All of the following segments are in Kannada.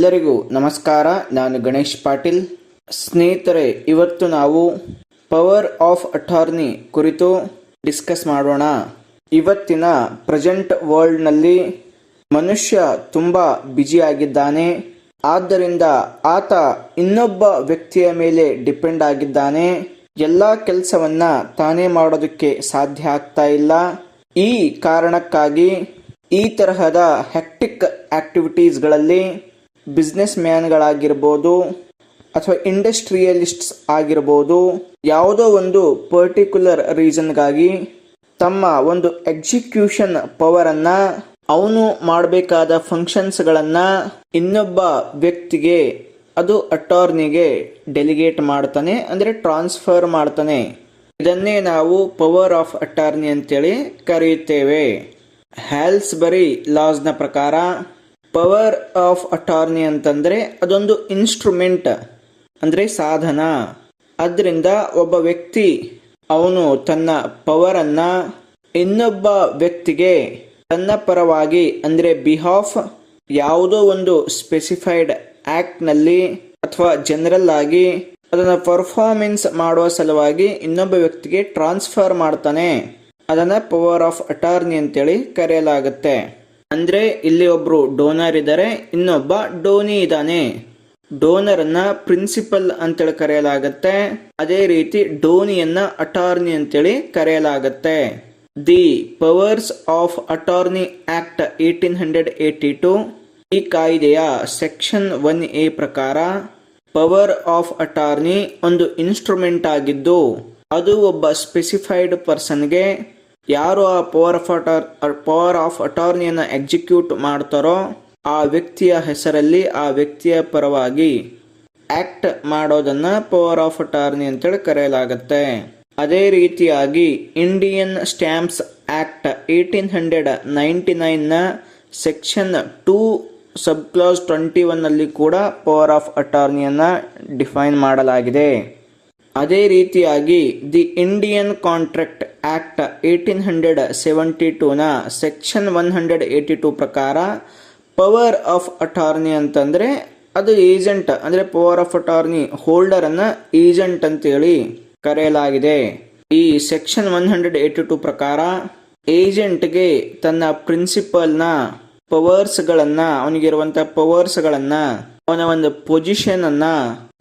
ಎಲ್ಲರಿಗೂ ನಮಸ್ಕಾರ. ನಾನು ಗಣೇಶ್ ಪಾಟೀಲ್. ಸ್ನೇಹಿತರೆ, ಇವತ್ತು ನಾವು ಪವರ್ ಆಫ್ ಅಟಾರ್ನಿ ಕುರಿತು ಡಿಸ್ಕಸ್ ಮಾಡೋಣ. ಇವತ್ತಿನ ಪ್ರೆಸೆಂಟ್ ವರ್ಲ್ಡ್ನಲ್ಲಿ ಮನುಷ್ಯ ತುಂಬ ಆಗಿದ್ದಾನೆ. ಆದ್ದರಿಂದ ಆತ ಇನ್ನೊಬ್ಬ ವ್ಯಕ್ತಿಯ ಮೇಲೆ ಡಿಪೆಂಡ್ ಆಗಿದ್ದಾನೆ. ಎಲ್ಲ ಕೆಲಸವನ್ನ ತಾನೇ ಮಾಡೋದಕ್ಕೆ ಸಾಧ್ಯ ಆಗ್ತಾ ಇಲ್ಲ. ಈ ಕಾರಣಕ್ಕಾಗಿ ಈ ತರಹದ ಹೆಕ್ಟಿಕ್ ಆಕ್ಟಿವಿಟೀಸ್ಗಳಲ್ಲಿ ಬಿಸ್ನೆಸ್ ಮ್ಯಾನ್ಗಳಾಗಿರ್ಬೋದು ಅಥವಾ ಇಂಡಸ್ಟ್ರಿಯಲಿಸ್ಟ್ಸ್ ಆಗಿರ್ಬೋದು, ಯಾವುದೋ ಒಂದು ಪರ್ಟಿಕ್ಯುಲರ್ ರೀಸನ್ಗಾಗಿ ತಮ್ಮ ಒಂದು ಎಕ್ಸಿಕ್ಯೂಷನ್ ಪವರನ್ನು, ಅವನು ಮಾಡಬೇಕಾದ ಫಂಕ್ಷನ್ಸ್ಗಳನ್ನು ಇನ್ನೊಬ್ಬ ವ್ಯಕ್ತಿಗೆ, ಅದು ಅಟಾರ್ನಿಗೆ ಡೆಲಿಗೇಟ್ ಮಾಡ್ತಾನೆ, ಅಂದರೆ ಟ್ರಾನ್ಸ್ಫರ್ ಮಾಡ್ತಾನೆ. ಇದನ್ನೇ ನಾವು ಪವರ್ ಆಫ್ ಅಟಾರ್ನಿ ಅಂತೇಳಿ ಕರೆಯುತ್ತೇವೆ. ಹ್ಯಾಲ್ಸ್ಬರಿ ಲಾಸ್ನ ಪ್ರಕಾರ ಪವರ್ ಆಫ್ ಅಟಾರ್ನಿ ಅಂತಂದರೆ ಅದೊಂದು ಇನ್ಸ್ಟ್ರೂಮೆಂಟ್, ಅಂದರೆ ಸಾಧನ. ಅದರಿಂದ ಒಬ್ಬ ವ್ಯಕ್ತಿ ಅವನು ತನ್ನ ಪವರನ್ನು ಇನ್ನೊಬ್ಬ ವ್ಯಕ್ತಿಗೆ ತನ್ನ ಪರವಾಗಿ, ಅಂದರೆ ಬಿಹಾಫ್ ಯಾವುದೋ ಒಂದು ಸ್ಪೆಸಿಫೈಡ್ ಆ್ಯಕ್ಟ್ನಲ್ಲಿ ಅಥವಾ ಜನರಲ್ ಆಗಿ ಅದನ್ನು ಪರ್ಫಾರ್ಮೆನ್ಸ್ ಮಾಡುವ ಸಲುವಾಗಿ ಇನ್ನೊಬ್ಬ ವ್ಯಕ್ತಿಗೆ ಟ್ರಾನ್ಸ್ಫರ್ ಮಾಡ್ತಾನೆ. ಅದನ್ನು ಪವರ್ ಆಫ್ ಅಟಾರ್ನಿ ಅಂತೇಳಿ ಕರೆಯಲಾಗುತ್ತೆ. ಅಂದ್ರೆ ಇಲ್ಲಿ ಒಬ್ರು ಡೋನರ್ ಇದ್ದಾರೆ, ಇನ್ನೊಬ್ಬ ಡೋನಿ ಇದ್ದಾನೆ. ಡೋನರ್ ಅನ್ನ ಪ್ರಿನ್ಸಿಪಲ್ ಅಂತೇಳಿ ಕರೆಯಲಾಗುತ್ತೆ. ಅದೇ ರೀತಿ ಡೋನಿಯನ್ನ ಅಟಾರ್ನಿ ಅಂತೇಳಿ ಕರೆಯಲಾಗತ್ತೆ. The powers of attorney act eighteen hundred eighty two ಈ ಕಾಯ್ದೆಯ ಸೆಕ್ಷನ್ ಒನ್ ಎ ಪ್ರಕಾರ ಪವರ್ ಆಫ್ ಅಟಾರ್ನಿ ಒಂದು ಇನ್ಸ್ಟ್ರೂಮೆಂಟ್ ಆಗಿದ್ದು, ಅದು ಒಬ್ಬ ಸ್ಪೆಸಿಫೈಡ್ ಪರ್ಸನ್ಗೆ ಯಾರು ಆ ಪವರ್ ಆಫ್ ಅಟಾರ್ ಪವರ್ ಆಫ್ ಅಟಾರ್ನಿಯನ್ನು ಎಕ್ಸಿಕ್ಯೂಟ್ ಮಾಡ್ತಾರೋ ಆ ವ್ಯಕ್ತಿಯ ಹೆಸರಲ್ಲಿ ಆ ವ್ಯಕ್ತಿಯ ಪರವಾಗಿ ಆಕ್ಟ್ ಮಾಡೋದನ್ನು ಪವರ್ ಆಫ್ ಅಟಾರ್ನಿ ಅಂತೇಳಿ ಕರೆಯಲಾಗುತ್ತೆ. ಅದೇ ರೀತಿಯಾಗಿ Indian stamps act eighteen hundred ninety ನೈನ್ನ section two sub clause twenty ಒನ್ನಲ್ಲಿ ಕೂಡ ಪವರ್ ಆಫ್ ಅಟಾರ್ನಿಯನ್ನು ಡಿಫೈನ್ ಮಾಡಲಾಗಿದೆ. ಅದೇ ರೀತಿಯಾಗಿ the Indian contract act eighteen hundred seventy ಟೂನ section one hundred eighty two ಪ್ರಕಾರ ಪವರ್ ಆಫ್ ಅಟಾರ್ನಿ ಅಂತಂದರೆ ಅದು ಏಜೆಂಟ್, ಅಂದರೆ ಪವರ್ ಆಫ್ ಅಟಾರ್ನಿ ಹೋಲ್ಡರನ್ನು ಏಜೆಂಟ್ ಅಂತೇಳಿ ಕರೆಯಲಾಗಿದೆ. ಈ section one hundred eighty two ಪ್ರಕಾರ ಏಜೆಂಟ್ಗೆ ತನ್ನ ಪ್ರಿನ್ಸಿಪಲ್ನ ಪವರ್ಸ್ಗಳನ್ನು ಅವನಿಗಿರುವಂಥ ಪವರ್ಸ್ಗಳನ್ನು, ಅವನ ಒಂದು ಪೊಸಿಷನನ್ನು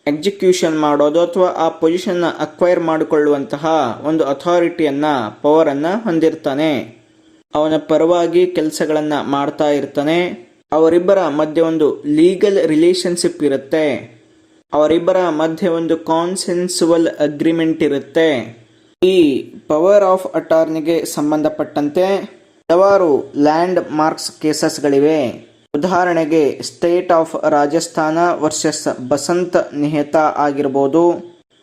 ಎಕ್ಸಿಕ್ಯೂಷನ್ ಮಾಡೋದು ಅಥವಾ ಆ ಪೊಸಿಷನ್ನ ಅಕ್ವೈರ್ ಮಾಡಿಕೊಳ್ಳುವಂತಹ ಒಂದು ಅಥಾರಿಟಿಯನ್ನ ಪವರನ್ನು ಹೊಂದಿರ್ತಾನೆ. ಅವನ ಪರವಾಗಿ ಕೆಲಸಗಳನ್ನು ಮಾಡ್ತಾ ಇರ್ತಾನೆ. ಅವರಿಬ್ಬರ ಮಧ್ಯೆ ಒಂದು ಲೀಗಲ್ ರಿಲೇಶನ್ಶಿಪ್ ಇರುತ್ತೆ. ಅವರಿಬ್ಬರ ಮಧ್ಯೆ ಒಂದು ಕಾನ್ಸೆನ್ಸುವಲ್ ಅಗ್ರಿಮೆಂಟ್ ಇರುತ್ತೆ. ಈ ಪವರ್ ಆಫ್ ಅಟಾರ್ನಿಗೆ ಸಂಬಂಧಪಟ್ಟಂತೆ ಹಲವಾರು ಲ್ಯಾಂಡ್ ಮಾರ್ಕ್ಸ್ ಕೇಸಸ್ಗಳಿವೆ ಉದಾಹರಣೆಗೆ, state of Rajasthan versus Basant Nehata ಆಗಿರ್ಬೋದು.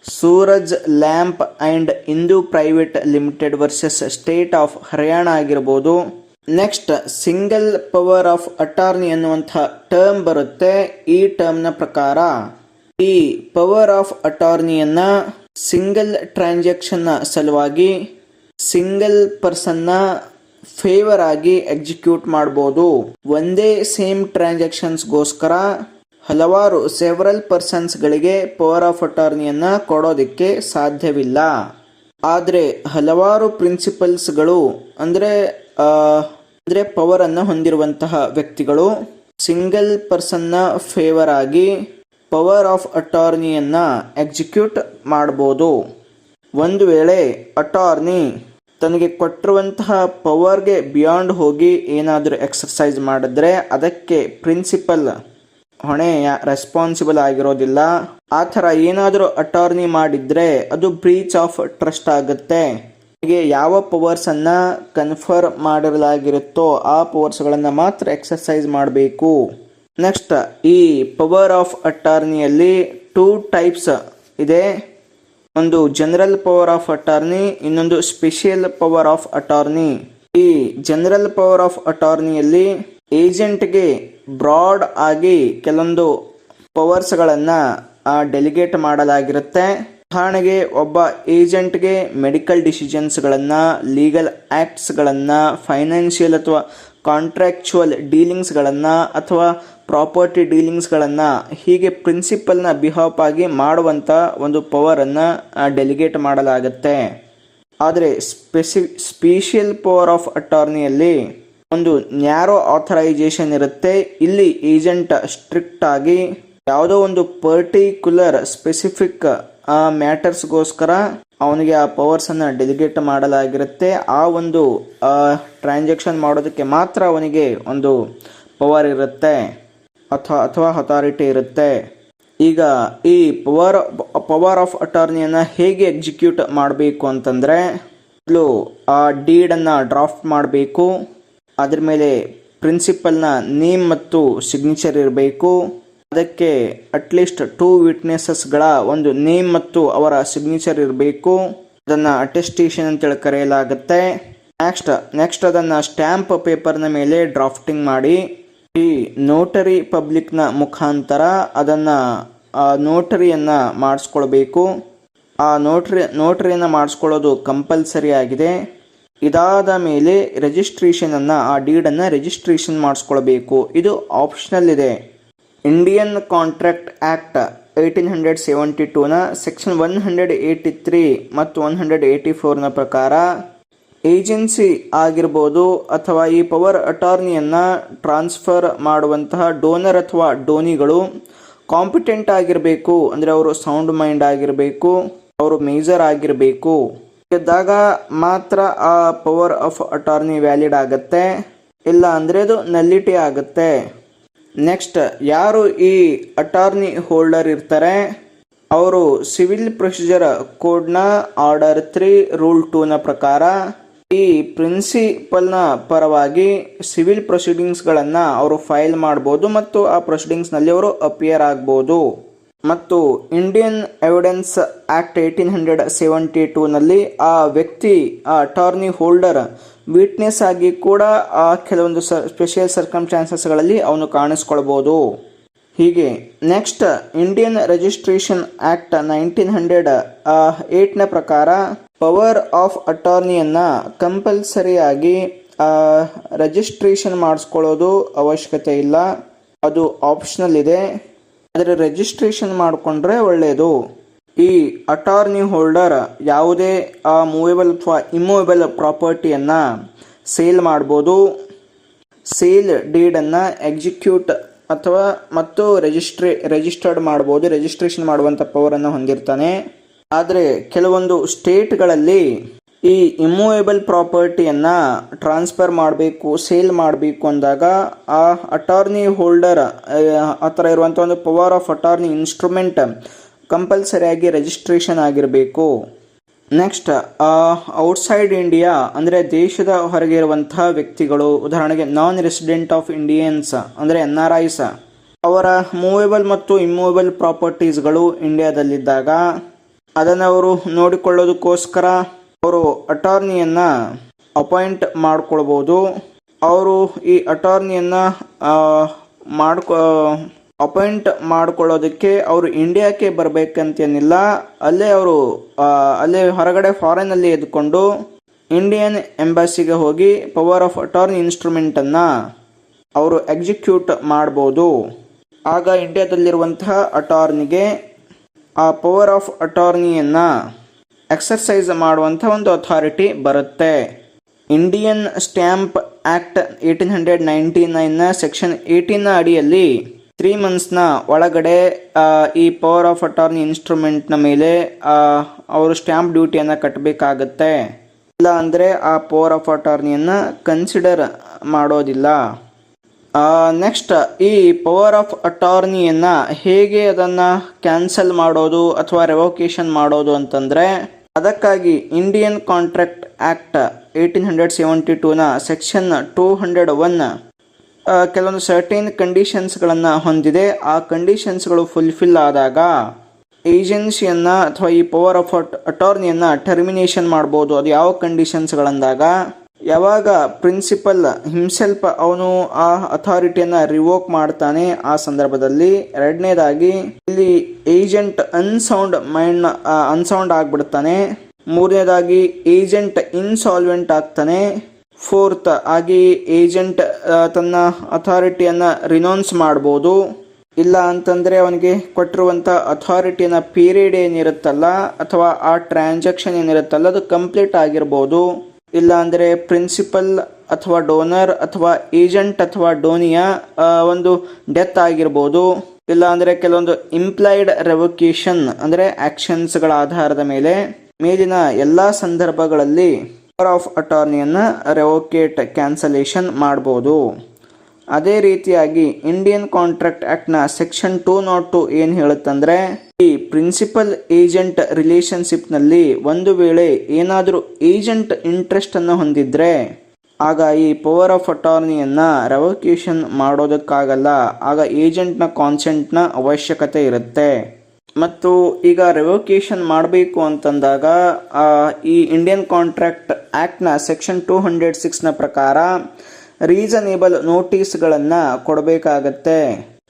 Suraj lamp and into private limited versus state of Haryana ಆಗಿರ್ಬೋದು. Next, single power of attorney ಅನ್ನುವಂಥ ಟರ್ಮ್ ಬರುತ್ತೆ ಈ ಟರ್ಮ್ನ ಪ್ರಕಾರ. ಈ ಪವರ್ ಆಫ್ ಅಟಾರ್ನಿಯನ್ನು ಸಿಂಗಲ್ ಟ್ರಾನ್ಸಾಕ್ಷನ್ನ ಸಲುವಾಗಿ ಸಿಂಗಲ್ ಪರ್ಸನ್ನ ಫೇವರ್ ಆಗಿ ಎಕ್ಸಿಕ್ಯೂಟ್ ಮಾಡ್ಬೋದು. ಒಂದೇ ಸೇಮ್ ಟ್ರಾನ್ಸಾಕ್ಷನ್ಸ್ಗೋಸ್ಕರ ಹಲವಾರು ಸೆವರಲ್ ಪರ್ಸನ್ಸ್ಗಳಿಗೆ ಪವರ್ ಆಫ್ ಅಟಾರ್ನಿಯನ್ನ ಕೊಡೋದಕ್ಕೆ ಸಾಧ್ಯವಿಲ್ಲ. ಆದರೆ ಹಲವಾರು ಪ್ರಿನ್ಸಿಪಲ್ಸ್ಗಳು ಅಂದರೆ ಅಂದರೆ ಪವರನ್ನು ಹೊಂದಿರುವಂತಹ ವ್ಯಕ್ತಿಗಳು ಸಿಂಗಲ್ ಪರ್ಸನ್ನ ಫೇವರ್ ಆಗಿ ಪವರ್ ಆಫ್ ಅಟಾರ್ನಿಯನ್ನ ಎಕ್ಸಿಕ್ಯೂಟ್ ಮಾಡ್ಬೋದು. ಒಂದು ವೇಳೆ ಅಟಾರ್ನಿ ತನಗೆ ಕೊಟ್ಟಿರುವಂತಹ ಪವರ್ಗೆ ಬಿಯಾಂಡ್ ಹೋಗಿ ಏನಾದರೂ ಎಕ್ಸರ್ಸೈಸ್ ಮಾಡಿದ್ರೆ ಅದಕ್ಕೆ ಪ್ರಿನ್ಸಿಪಲ್ ಹೊಣೆ ರೆಸ್ಪಾನ್ಸಿಬಲ್ ಆಗಿರೋದಿಲ್ಲ. ಆ ಥರ ಏನಾದರೂ ಅಟಾರ್ನಿ ಮಾಡಿದರೆ ಅದು ಬ್ರೀಚ್ ಆಫ್ ಟ್ರಸ್ಟ್ ಆಗುತ್ತೆ. ಹೀಗೆ ಯಾವ ಪವರ್ಸನ್ನು ಕನ್ಫರ್ಮ್ ಮಾಡಿರಲಾಗಿರುತ್ತೋ ಆ ಪವರ್ಸ್ಗಳನ್ನು ಮಾತ್ರ ಎಕ್ಸರ್ಸೈಸ್ ಮಾಡಬೇಕು. ನೆಕ್ಸ್ಟ್ ಈ ಪವರ್ ಆಫ್ ಅಟಾರ್ನಿಯಲ್ಲಿ ಟೂ ಟೈಪ್ಸ್ ಇದೆ. ಒಂದು ಜನರಲ್ ಪವರ್ ಆಫ್ ಅಟಾರ್ನಿ ಇನ್ನೊಂದು ಸ್ಪೆಷಿಯಲ್ ಪವರ್ ಆಫ್ ಅಟಾರ್ನಿ ಈ ಜನರಲ್ ಪವರ್ ಆಫ್ ಅಟಾರ್ನಿಯಲ್ಲಿ ಏಜೆಂಟ್ಗೆ ಬ್ರಾಡ್ ಆಗಿ ಕೆಲವೊಂದು ಪವರ್ಸ್ಗಳನ್ನು ಡೆಲಿಗೇಟ್ ಮಾಡಲಾಗಿರುತ್ತೆ. ಉದಾಹರಣೆಗೆ ಒಬ್ಬ ಏಜೆಂಟ್ಗೆ ಮೆಡಿಕಲ್ ಡಿಸಿಷನ್ಸ್ಗಳನ್ನು ಲೀಗಲ್ ಆ್ಯಕ್ಟ್ಸ್ಗಳನ್ನು ಫೈನಾನ್ಷಿಯಲ್ ಅಥವಾ ಕಾಂಟ್ರಾಕ್ಚುವಲ್ ಡೀಲಿಂಗ್ಸ್ಗಳನ್ನು ಅಥವಾ ಪ್ರಾಪರ್ಟಿ ಡೀಲಿಂಗ್ಸ್ಗಳನ್ನು ಹೀಗೆ ಪ್ರಿನ್ಸಿಪಲ್ನ ಬಿಹಾಪ್ ಆಗಿ ಮಾಡುವಂಥ ಒಂದು ಪವರನ್ನು ಡೆಲಿಗೇಟ್ ಮಾಡಲಾಗುತ್ತೆ. ಆದರೆ ಸ್ಪೆಸಿ, ಸ್ಪೀಷಿಯಲ್ ಪವರ್ ಆಫ್ ಅಟಾರ್ನಿಯಲ್ಲಿ ಒಂದು ನ್ಯಾರೋ ಆಥರೈಜೇಷನ್ ಇರುತ್ತೆ. ಇಲ್ಲಿ ಏಜೆಂಟ್ ಸ್ಟ್ರಿಕ್ಟ್ ಆಗಿ ಯಾವುದೋ ಒಂದು ಪರ್ಟಿಕ್ಯುಲರ್ ಸ್ಪೆಸಿಫಿಕ್ ಮ್ಯಾಟರ್ಸ್ಗೋಸ್ಕರ ಅವನಿಗೆ ಆ ಪವರ್ಸನ್ನು ಡೆಲಿಗೇಟ್ ಮಾಡಲಾಗಿರುತ್ತೆ. ಆ ಒಂದು ಟ್ರಾನ್ಸಾಕ್ಷನ್ ಮಾಡೋದಕ್ಕೆ ಮಾತ್ರ ಅವನಿಗೆ ಒಂದು ಪವರ್ ಇರುತ್ತೆ. ಅಥವಾ ಅಥವಾ ಅಥಾರಿಟಿ ಇರುತ್ತೆ. ಈಗ ಈ ಪವರ್ ಪವರ್ ಆಫ್ ಅಟಾರ್ನಿಯನ್ನು ಹೇಗೆ ಎಕ್ಸಿಕ್ಯೂಟ್ ಮಾಡಬೇಕು ಅಂತಂದರೆ, ಮೊದಲು ಆ ಡೀಡನ್ನು ಡ್ರಾಫ್ಟ್ ಮಾಡಬೇಕು. ಅದ್ರ ಮೇಲೆ ಪ್ರಿನ್ಸಿಪಲ್ನ ನೇಮ್ ಮತ್ತು ಸಿಗ್ನೇಚರ್ ಇರಬೇಕು. ಅದಕ್ಕೆ ಅಟ್ಲೀಸ್ಟ್ ಟೂ ವಿಟ್ನೆಸಸ್ಗಳ ಒಂದು ನೇಮ್ ಮತ್ತು ಅವರ ಸಿಗ್ನೇಚರ್ ಇರಬೇಕು. ಅದನ್ನು ಅಟೆಸ್ಟೇಷನ್ ಅಂತೇಳಿ ಕರೆಯಲಾಗುತ್ತೆ. ನೆಕ್ಸ್ಟ್ ನೆಕ್ಸ್ಟ್ ಅದನ್ನು ಸ್ಟ್ಯಾಂಪ್ ಪೇಪರ್ನ ಮೇಲೆ ಡ್ರಾಫ್ಟಿಂಗ್ ಮಾಡಿ. ಈ ನೋಟರಿ ಪಬ್ಲಿಕ್ನ ಮುಖಾಂತರ ಅದನ್ನು ನೋಟರಿಯನ್ನು ಮಾಡಿಸ್ಕೊಳ್ಬೇಕು. ಆ ನೋಟ್ರಿ ನೋಟರಿಯನ್ನು ಮಾಡಿಸ್ಕೊಳ್ಳೋದು ಕಂಪಲ್ಸರಿ ಆಗಿದೆ. ಇದಾದ ಮೇಲೆ ರಿಜಿಸ್ಟ್ರೇಷನನ್ನು ಆ ಡೀಡನ್ನು ರಿಜಿಸ್ಟ್ರೇಷನ್ ಮಾಡಿಸ್ಕೊಳ್ಬೇಕು. ಇದು ಆಪ್ಷನಲ್ ಇದೆ. Indian contract act eighteen hundred seventy ಟೂನ section one hundred eighty three ಮತ್ತು ಒನ್ ಹಂಡ್ರೆಡ್ ಏಯ್ಟಿ ಫೋರ್ನ ಪ್ರಕಾರ ಏಜೆನ್ಸಿ ಆಗಿರ್ಬೋದು ಅಥವಾ ಈ ಪವರ್ ಅಟಾರ್ನಿಯನ್ನು ಟ್ರಾನ್ಸ್ಫರ್ ಮಾಡುವಂತಹ ಡೋನರ್ ಅಥವಾ ಡೋನಿಗಳು ಕಾಂಪಿಟೆಂಟ್ ಆಗಿರಬೇಕು, ಅಂದರೆ ಅವರು ಸೌಂಡ್ ಮೈಂಡ್ ಆಗಿರಬೇಕು, ಅವರು ಮೇಜರ್ ಆಗಿರಬೇಕು. ಇದ್ದಾಗ ಮಾತ್ರ ಆ ಪವರ್ ಆಫ್ ಅಟಾರ್ನಿ ವ್ಯಾಲಿಡ್ ಆಗುತ್ತೆ, ಇಲ್ಲ ಅಂದರೆ ಅದು ನಲ್ಲಿಟಿ ಆಗುತ್ತೆ. ನೆಕ್ಸ್ಟ್, ಯಾರು ಈ ಅಟಾರ್ನಿ ಹೋಲ್ಡರ್ ಇರ್ತಾರೆ? ಅವರು ಸಿವಿಲ್ ಪ್ರೊಸೀಜರ್ ಕೋಡ್ನ ಆರ್ಡರ್ ತ್ರೀ ರೂಲ್ ಟೂನ ಪ್ರಕಾರ ಈ ಪ್ರಿನ್ಸಿಪಲ್ನ ಪರವಾಗಿ ಸಿವಿಲ್ ಪ್ರೊಸೀಡಿಂಗ್ಸ್ಗಳನ್ನು ಅವರು ಫೈಲ್ ಮಾಡ್ಬೋದು ಮತ್ತು ಆ ಪ್ರೊಸೀಡಿಂಗ್ಸ್ನಲ್ಲಿ ಅವರು ಅಪಿಯರ್ ಆಗ್ಬೋದು. ಮತ್ತು Indian evidence act eighteen hundred seventy ಟೂನಲ್ಲಿ ಆ ವ್ಯಕ್ತಿ, ಆ ಅಟಾರ್ನಿ ಹೋಲ್ಡರ್ ವಿಟ್ನೆಸ್ ಆಗಿ ಕೂಡ ಆ ಕೆಲವೊಂದು ಸ, ಸ್ಪೆಷಲ್ ಸರ್ಕಮ್ಸ್ಟಾನ್ಸಸ್ಗಳಲ್ಲಿ ಅವನು ಕಾಣಿಸ್ಕೊಳ್ಬೋದು. ಹೀಗೆ next Indian registration act nineteen hundred ಏಯ್ಟ್ನ ಪ್ರಕಾರ ಪವರ್ ಆಫ್ ಅಟಾರ್ನಿಯನ್ನು ಕಂಪಲ್ಸರಿಯಾಗಿ ರಿಜಿಸ್ಟ್ರೇಷನ್ ಮಾಡಿಸ್ಕೊಳ್ಳೋದು ಅವಶ್ಯಕತೆ ಇಲ್ಲ. ಅದು ಆಪ್ಷನಲ್ ಇದೆ. ಆದರೆ ರಿಜಿಸ್ಟ್ರೇಷನ್ ಮಾಡಿಕೊಂಡ್ರೆ ಒಳ್ಳೆಯದು ಈ ಅಟಾರ್ನಿ ಹೋಲ್ಡರ್ ಯಾವುದೇ, ಆ ಮೂವೇಬಲ್ ಅಥವಾ ಇಮ್ಮೂವೇಬಲ್ ಪ್ರಾಪರ್ಟಿಯನ್ನು ಸೇಲ್ ಮಾಡ್ಬೋದು. ಸೇಲ್ ಡೀಡನ್ನು ಎಕ್ಸಿಕ್ಯೂಟ್ ಅಥವಾ ಮತ್ತು ರಿಜಿಸ್ಟ್ರೇ ರಿಜಿಸ್ಟರ್ಡ್ ಮಾಡ್ಬೋದು. ರಿಜಿಸ್ಟ್ರೇಷನ್ ಮಾಡುವಂಥ ಪವರನ್ನು ಹೊಂದಿರ್ತಾನೆ. ಆದರೆ ಕೆಲವೊಂದು ಸ್ಟೇಟ್ಗಳಲ್ಲಿ ಈ ಇಮ್ಮೂವೇಬಲ್ ಪ್ರಾಪರ್ಟಿಯನ್ನು ಟ್ರಾನ್ಸ್ಫರ್ ಮಾಡಬೇಕು, ಸೇಲ್ ಮಾಡಬೇಕು ಅಂದಾಗ ಆ ಅಟಾರ್ನಿ ಹೋಲ್ಡರ್ ಆ ಥರ ಇರುವಂಥ ಒಂದು ಪವರ್ ಆಫ್ ಅಟಾರ್ನಿ ಇನ್ಸ್ಟ್ರೂಮೆಂಟ್ ಕಂಪಲ್ಸರಿಯಾಗಿ ರಿಜಿಸ್ಟ್ರೇಷನ್ ಆಗಿರಬೇಕು. ನೆಕ್ಸ್ಟ್ ಔಟ್ಸೈಡ್ ಇಂಡಿಯಾ ಅಂದರೆ ದೇಶದ ಹೊರಗೆ ಇರುವಂತಹ ವ್ಯಕ್ತಿಗಳು, ಉದಾಹರಣೆಗೆ ನಾನ್ ರೆಸಿಡೆಂಟ್ ಆಫ್ ಇಂಡಿಯನ್ಸ್ ಅಂದರೆ ಎನ್ ಆರ್ ಐಸ್ ಅವರ ಮೂವೇಬಲ್ ಮತ್ತು ಇಮ್ಮೂವೇಬಲ್ ಪ್ರಾಪರ್ಟೀಸ್ಗಳು ಇಂಡಿಯಾದಲ್ಲಿದ್ದಾಗ ಅದನ್ನು ಅವರು ನೋಡಿಕೊಳ್ಳೋದಕ್ಕೋಸ್ಕರ ಅವರು ಅಟಾರ್ನಿಯನ್ನು ಅಪಾಯಿಂಟ್ ಮಾಡಿಕೊಳ್ಬೋದು. ಅವರು ಈ ಅಟಾರ್ನಿಯನ್ನು ಮಾಡ್ಕೊ, ಅಪಾಯಿಂಟ್ ಮಾಡ್ಕೊಳ್ಳೋದಕ್ಕೆ ಅವರು ಇಂಡಿಯಾಕ್ಕೆ ಬರಬೇಕಂತೇನಿಲ್ಲ. ಅಲ್ಲೇ ಅವರು ಅಲ್ಲೇ ಹೊರಗಡೆ ಫಾರಿನಲ್ಲಿ ಎದ್ಕೊಂಡು ಇಂಡಿಯನ್ ಎಂಬಸಿಗೆ ಹೋಗಿ ಪವರ್ ಆಫ್ ಅಟಾರ್ನಿ ಇನ್ಸ್ಟ್ರೂಮೆಂಟನ್ನು ಅವರು ಎಕ್ಸಿಕ್ಯೂಟ್ ಮಾಡ್ಬೋದು. ಆಗ ಇಂಡಿಯಾದಲ್ಲಿರುವಂತಹ ಅಟಾರ್ನಿಗೆ ಆ ಪವರ್ ಆಫ್ ಅಟಾರ್ನಿಯನ್ನು ಎಕ್ಸರ್ಸೈಸ್ ಮಾಡುವಂಥ ಒಂದು ಅಥಾರಿಟಿ ಬರುತ್ತೆ. Indian stamp act eighteen hundred ninety ನೈನ್ನ section ಏಯ್ಟೀನ್ನ ಅಡಿಯಲ್ಲಿ ತ್ರೀ ಮಂತ್ಸ್ನ ಒಳಗಡೆ ಈ ಪವರ್ ಆಫ್ ಅಟಾರ್ನಿ ಇನ್ಸ್ಟ್ರೂಮೆಂಟ್ನ ಮೇಲೆ ಅವರು ಸ್ಟ್ಯಾಂಪ್ ಡ್ಯೂಟಿಯನ್ನು ಕಟ್ಟಬೇಕಾಗತ್ತೆ. ಇಲ್ಲ ಅಂದರೆ ಆ ಪವರ್ ಆಫ್ ಅಟಾರ್ನಿಯನ್ನು ಕನ್ಸಿಡರ್ ಮಾಡೋದಿಲ್ಲ. ನೆಕ್ಸ್ಟ್ ಈ ಪವರ್ ಆಫ್ ಅಟಾರ್ನಿಯನ್ನು ಹೇಗೆ ಅದನ್ನು ಕ್ಯಾನ್ಸಲ್ ಮಾಡೋದು ಅಥವಾ ರೆವೊಕೇಶನ್ ಮಾಡೋದು ಅಂತಂದರೆ, ಅದಕ್ಕಾಗಿ Indian contract act eighteen hundred seventy ಟೂನ section two hundred one ಕೆಲವೊಂದು ಸರ್ಟೈನ್ ಕಂಡೀಷನ್ಸ್ಗಳನ್ನು ಹೊಂದಿದೆ. ಆ ಕಂಡೀಷನ್ಸ್ಗಳು ಫುಲ್ಫಿಲ್ ಆದಾಗ ಏಜೆನ್ಸಿಯನ್ನು ಅಥವಾ ಈ ಪವರ್ ಆಫ್ ಅಟಾರ್ನಿಯನ್ನು ಟರ್ಮಿನೇಷನ್ ಮಾಡ್ಬೋದು. ಅದು ಯಾವ ಕಂಡೀಷನ್ಸ್ಗಳಂದಾಗ ಯಾವಾಗ ಪ್ರಿನ್ಸಿಪಲ್ ಹಿಮ್ಸೆಲ್ಪ್ ಅವನು ಆ ಅಥಾರಿಟಿಯನ್ನು ರಿವೋಕ್ ಮಾಡ್ತಾನೆ, ಆ ಸಂದರ್ಭದಲ್ಲಿ. ಎರಡನೇದಾಗಿ, ಇಲ್ಲಿ ಏಜೆಂಟ್ ಅನ್ಸೌಂಡ್ ಮೈಂಡ್ ಅನ್ಸೌಂಡ್ ಆಗ್ಬಿಡ್ತಾನೆ. ಮೂರನೇದಾಗಿ, ಏಜೆಂಟ್ ಇನ್ಸಾಲ್ವೆಂಟ್ ಆಗ್ತಾನೆ. ಫೋರ್ತ್ ಆಗಿ, ಏಜೆಂಟ್ ತನ್ನ ಅಥಾರಿಟಿಯನ್ನು ರಿನೌನ್ಸ್ ಮಾಡ್ಬೋದು. ಇಲ್ಲ ಅಂತಂದರೆ ಅವನಿಗೆ ಕೊಟ್ಟಿರುವಂಥ ಅಥಾರಿಟಿನ ಪೀರಿಯಡ್ ಏನಿರುತ್ತಲ್ಲ, ಅಥವಾ ಆ ಟ್ರಾನ್ಸಾಕ್ಷನ್ ಏನಿರುತ್ತಲ್ಲ, ಅದು ಕಂಪ್ಲೀಟ್ ಆಗಿರ್ಬೋದು. ಇಲ್ಲ ಅಂದರೆ ಪ್ರಿನ್ಸಿಪಲ್ ಅಥವಾ ಡೋನರ್ ಅಥವಾ ಏಜೆಂಟ್ ಅಥವಾ ಡೋನಿಯ ಒಂದು ಡೆತ್ ಆಗಿರ್ಬೋದು. ಇಲ್ಲ ಅಂದರೆ ಕೆಲವೊಂದು ಇಂಪ್ಲೈಡ್ ರೆವೊಕೇಶನ್ ಅಂದರೆ ಆಕ್ಷನ್ಸ್ಗಳ ಆಧಾರದ ಮೇಲೆ ಮೇಲಿನ ಎಲ್ಲ ಸಂದರ್ಭಗಳಲ್ಲಿ ಪವರ್ ಆಫ್ ಅಟಾರ್ನಿಯನ್ನು ರೆವೊಕೇಟ್ ಕ್ಯಾನ್ಸಲೇಷನ್ ಮಾಡ್ಬೋದು. ಅದೇ ರೀತಿಯಾಗಿ ಇಂಡಿಯನ್ ಕಾಂಟ್ರಾಕ್ಟ್ ಆ್ಯಕ್ಟ್ನ ಸೆಕ್ಷನ್ ಟೂ ನಾಟ್ ಟು ಏನು ಹೇಳುತ್ತಂದ್ರೆ ಈ ಪ್ರಿನ್ಸಿಪಲ್ ಏಜೆಂಟ್ ರಿಲೇಶನ್ಶಿಪ್ನಲ್ಲಿ ಒಂದು ವೇಳೆ ಏನಾದರೂ ಏಜೆಂಟ್ ಇಂಟ್ರೆಸ್ಟ್ ಅನ್ನು ಹೊಂದಿದ್ರೆ, ಆಗ ಈ ಪವರ್ ಆಫ್ ಅಟಾರ್ನಿಯನ್ನ ರೆವೊಕ್ಯೂಷನ್ ಮಾಡೋದಕ್ಕಾಗಲ್ಲ. ಆಗ ಏಜೆಂಟ್ನ ಕಾನ್ಸೆಂಟ್ನ ಅವಶ್ಯಕತೆ ಇರುತ್ತೆ. ಮತ್ತು ಈಗ ರೆವೊಕ್ಯೂಷನ್ ಮಾಡಬೇಕು ಅಂತಂದಾಗ ಈ ಇಂಡಿಯನ್ ಕಾಂಟ್ರಾಕ್ಟ್ ಆ್ಯಕ್ಟ್ನ ಸೆಕ್ಷನ್ ಟೂ ಹಂಡ್ರೆಡ್ ಸಿಕ್ಸ್ನ ಪ್ರಕಾರ ರೀಸನೇಬಲ್ ನೋಟಿಸ್ಗಳನ್ನು ಕೊಡಬೇಕಾಗತ್ತೆ.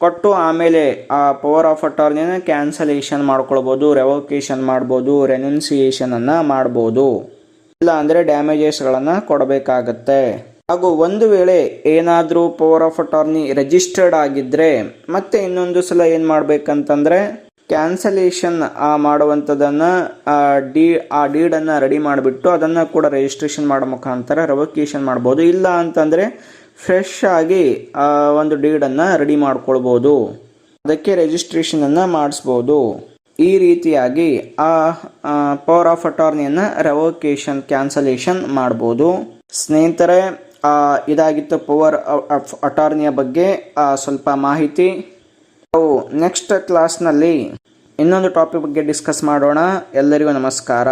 ಕೊಟ್ಟು ಆಮೇಲೆ ಆ ಪವರ್ ಆಫ್ ಅಟಾರ್ನಿನ ಕ್ಯಾನ್ಸಲೇಷನ್ ಮಾಡ್ಕೊಳ್ಬೋದು ರೆವೊಕೇಶನ್ ಮಾಡ್ಬೋದು ರೆನ್ಯುನ್ಸಿಯೇಷನನ್ನು ಮಾಡ್ಬೋದು. ಇಲ್ಲ ಅಂದರೆ ಡ್ಯಾಮೇಜಸ್ಗಳನ್ನು ಕೊಡಬೇಕಾಗತ್ತೆ. ಹಾಗೂ ಒಂದು ವೇಳೆ ಏನಾದರೂ ಪವರ್ ಆಫ್ ಅಟಾರ್ನಿ ರಿಜಿಸ್ಟರ್ಡ್ ಆಗಿದ್ದರೆ ಮತ್ತೆ ಇನ್ನೊಂದು ಸಲ ಏನು ಮಾಡಬೇಕಂತಂದರೆ ಕ್ಯಾನ್ಸಲೇಷನ್ ಆ ಮಾಡುವಂಥದ್ದನ್ನು ಡಿ, ಆ ಡೀಡನ್ನು ರೆಡಿ ಮಾಡಿಬಿಟ್ಟು ಅದನ್ನು ಕೂಡ ರಿಜಿಸ್ಟ್ರೇಷನ್ ಮಾಡೋ ಮುಖಾಂತರ ರೆವೊಕೇಷನ್ ಮಾಡ್ಬೋದು. ಇಲ್ಲ ಅಂತಂದರೆ ಫ್ರೆಶ್ ಆಗಿ, ಆ, ಒಂದು ಡೀಡನ್ನು ರೆಡಿ ಮಾಡ್ಕೊಳ್ಬೋದು. ಅದಕ್ಕೆ ರಿಜಿಸ್ಟ್ರೇಷನನ್ನು ಮಾಡಿಸ್ಬೋದು. ಈ ರೀತಿಯಾಗಿ ಆ ಪವರ್ ಆಫ್ ಅಟಾರ್ನಿಯನ್ನು ರೆವೋಕೇಶನ್ ಕ್ಯಾನ್ಸಲೇಷನ್ ಮಾಡ್ಬೋದು. ಸ್ನೇಹಿತರೆ ಇದಾಗಿತ್ತು ಪವರ್ ಆಫ್ ಅಟಾರ್ನಿಯ ಬಗ್ಗೆ ಸ್ವಲ್ಪ ಮಾಹಿತಿ. ನಾವು ನೆಕ್ಸ್ಟ್ ಕ್ಲಾಸ್ನಲ್ಲಿ ಇನ್ನೊಂದು ಟಾಪಿಕ್ ಬಗ್ಗೆ ಡಿಸ್ಕಸ್ ಮಾಡೋಣ. ಎಲ್ಲರಿಗೂ ನಮಸ್ಕಾರ.